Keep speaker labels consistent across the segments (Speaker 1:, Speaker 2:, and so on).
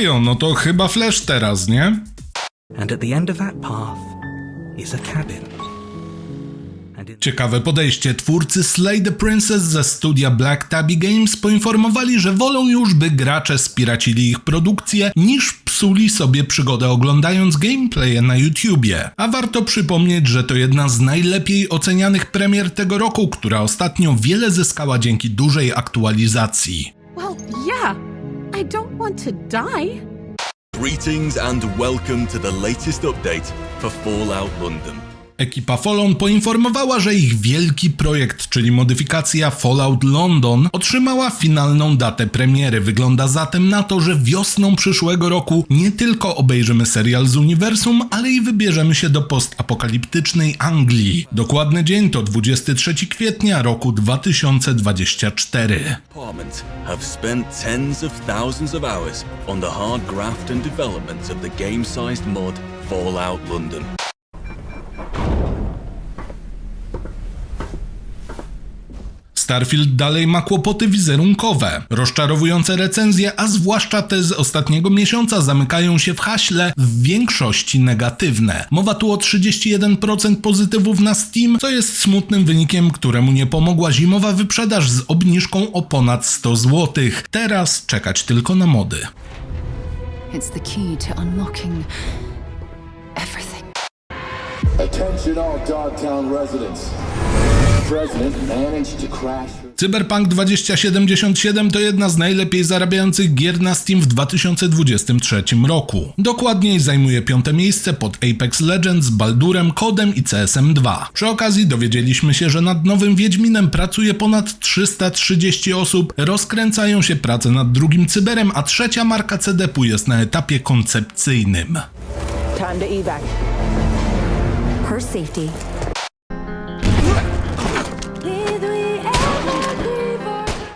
Speaker 1: No to chyba Flash teraz, nie?
Speaker 2: And at the end of that path is a cabin. And in
Speaker 1: Ciekawe podejście. Twórcy Slay the Princess ze studia Black Tabby Games poinformowali, że wolą już, by gracze spiracili ich produkcję, niż psuli sobie przygodę oglądając gameplaye na YouTubie. A warto przypomnieć, że to jedna z najlepiej ocenianych premier tego roku, która ostatnio wiele zyskała dzięki dużej aktualizacji.
Speaker 3: Well, yeah. I don't want to die.
Speaker 4: Greetings and welcome to the latest update for Fallout London.
Speaker 1: Ekipa Folon poinformowała, że ich wielki projekt, czyli modyfikacja Fallout London, otrzymała finalną datę premiery. Wygląda zatem na to, że wiosną przyszłego roku nie tylko obejrzymy serial z uniwersum, ale i wybierzemy się do postapokaliptycznej Anglii. Dokładny dzień to 23 kwietnia roku 2024.
Speaker 4: Department have spent tens of thousands of hours on the hard graft and development of the game-sized mod Fallout London.
Speaker 1: Starfield dalej ma kłopoty wizerunkowe. Rozczarowujące recenzje, a zwłaszcza te z ostatniego miesiąca, zamykają się w haśle w większości negatywne. Mowa tu o 31% pozytywów na Steam, co jest smutnym wynikiem, któremu nie pomogła zimowa wyprzedaż z obniżką o ponad 100 zł. Teraz czekać tylko na mody.
Speaker 5: It's the key to unlocking everything.
Speaker 6: Attention all Dogtown residents.
Speaker 1: Cyberpunk 2077 to jedna z najlepiej zarabiających gier na Steam w 2023 roku. Dokładniej zajmuje piąte miejsce pod Apex Legends, Baldurem, Kodem i CSM 2. Przy okazji dowiedzieliśmy się, że nad nowym Wiedźminem pracuje ponad 330 osób, rozkręcają się prace nad drugim Cyberem, a trzecia marka CDP jest na etapie koncepcyjnym.
Speaker 7: Time to evac.
Speaker 5: Her safety.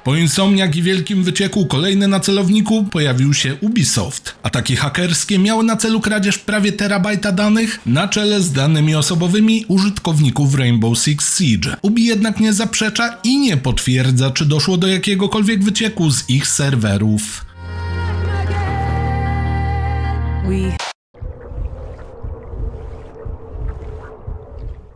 Speaker 1: Po Insomniak i Wielkim Wycieku kolejny na celowniku pojawił się Ubisoft. Ataki hakerskie miały na celu kradzież prawie terabajta danych na czele z danymi osobowymi użytkowników Rainbow Six Siege. Ubi jednak nie zaprzecza i nie potwierdza, czy doszło do jakiegokolwiek wycieku z ich serwerów.
Speaker 3: We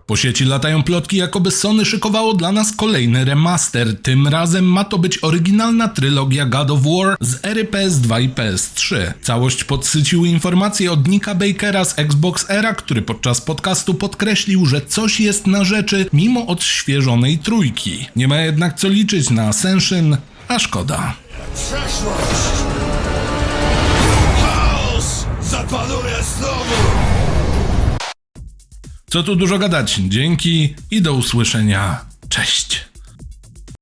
Speaker 1: Po sieci latają plotki, jakoby Sony szykowało dla nas kolejny remaster. Tym razem ma to być oryginalna trylogia God of War z ery PS2 i PS3. Całość podsyciły informacje od Nika Bakera z Xbox Era, który podczas podcastu podkreślił, że coś jest na rzeczy mimo odświeżonej trójki. Nie ma jednak co liczyć na Ascension, a szkoda. Co tu dużo gadać, dzięki i do usłyszenia. Cześć!